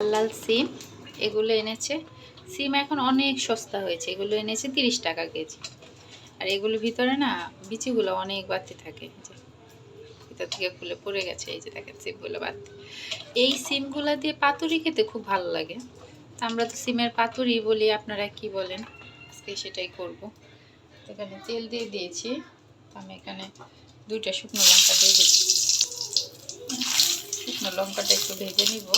লাল সিম, এগুলো এনেছে। সিম এখন অনেক সস্তা হয়েছে, এগুলো এনেছে তিরিশ টাকা কেজি। আর এগুলোর ভিতরে না, বিচিগুলো অনেক বাড়তে থাকে। ভিতর থেকে খুলে পড়ে গেছে, এই যে দেখেন সিমগুলো বাড়তে। এই সিমগুলো দিয়ে পাতুরি খেতে খুব ভালো লাগে। আমরা তো সিমের পাতুরি বলি, আপনারা কি বলেন? আজকে সেটাই করব। এখানে তেল দিয়ে দিয়েছি। আমি এখানে দুইটা শুকনো লঙ্কা দিয়ে দিচ্ছি। শুকনো লঙ্কাটা একটু ভেজে নিব।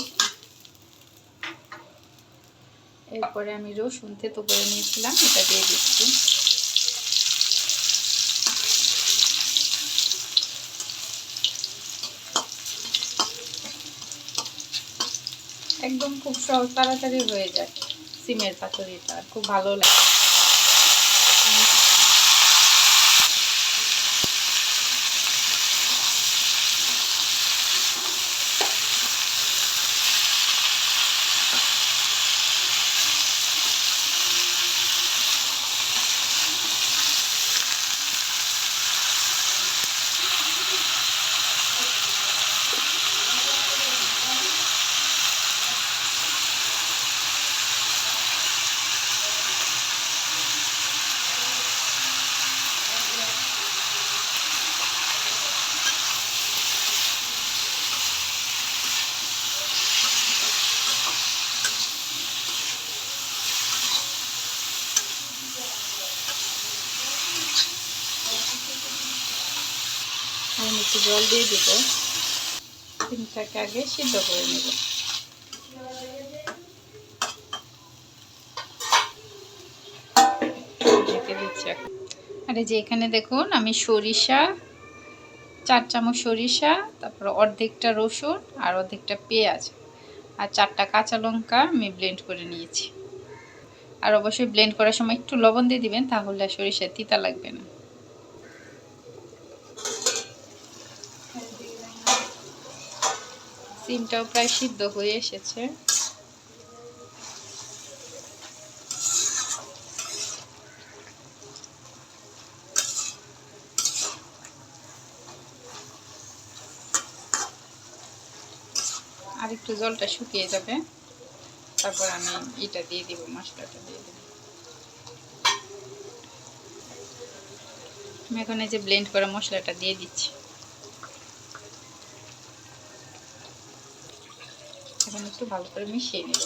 এরপরে আমি রসুন থেতো করে নিয়েছিলাম, এটা দিয়ে দিচ্ছি। একদম খুব সহজ, তাড়াতাড়ি হয়ে যায়, সিমের পাতুরিটা খুব ভালো লাগে আমি একটু জল দিয়ে দিব। সিমটাকে আগে সিদ্ধ করে নেব। ঢেকে যে এখানে দেখুন, আমি সরিষা, চার চামচ সরিষা, তারপর অর্ধেকটা রসুন আর অর্ধেকটা পেঁয়াজ আর চারটা কাঁচা লঙ্কা আমি ব্লেন্ড করে নিয়েছি। আর অবশ্যই ব্লেন্ড করার সময় একটু লবণ দিয়ে দিবেন, তাহলে সরিষা তিতা লাগবে না। সিমটাও প্রায় সিদ্ধ হয়ে এসেছে। আর একটু জলটা শুকিয়ে যাবে। তারপর আমি এটা দিয়ে দিব, মশলাটা দিয়ে দেব। আমি এখন এই যে ব্লেন্ড করা মশলাটা দিয়ে দিচ্ছি। এখন একটু ভালো করে মিশিয়ে নেব।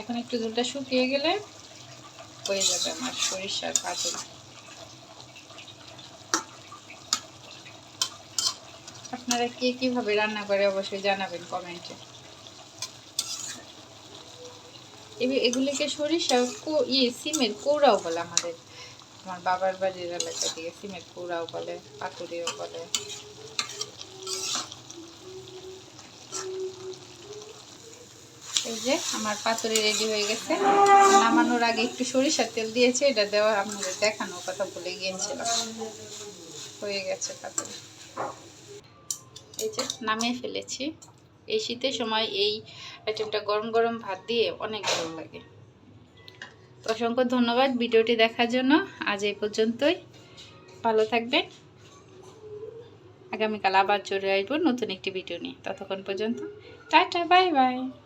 এখন একটু ঝোলটা শুকিয়ে গেলে হয়ে যাবে আমার সরিষার পাতুরি আপনারা কে কীভাবে রান্না করে অবশ্যই জানাবেন কমেন্টে। এগুলিকে সরিষা ইয়ে সিমের কৌড়াও বলে আমাদের। আমার বাবার বাড়ির এলাকা দিয়ে সিমের কৌড়াও বলে, পাতুরিও বলে। এই যে আমার পাতুরি রেডি হয়ে গেছে। নামানোর আগে একটু সরিষার তেল দিয়েছে, এটা দেওয়া আপনাদের দেখানোর কথা ভুলে গিয়েছিলাম। হয়ে গেছে পাতুরি। এই যে নামিয়ে ফেলেছি। এই শীতের সময় এই আইটেমটা গরম গরম ভাত দিয়ে অনেক ভালো লাগে। তো অসংখ্য ধন্যবাদ ভিডিওটি দেখার জন্য। আজ এই পর্যন্তই। ভালো থাকবেন। আগামীকাল আবার চলে আসব নতুন একটি ভিডিও নিয়ে। ততক্ষণ পর্যন্ত টাটা, বাই বাই।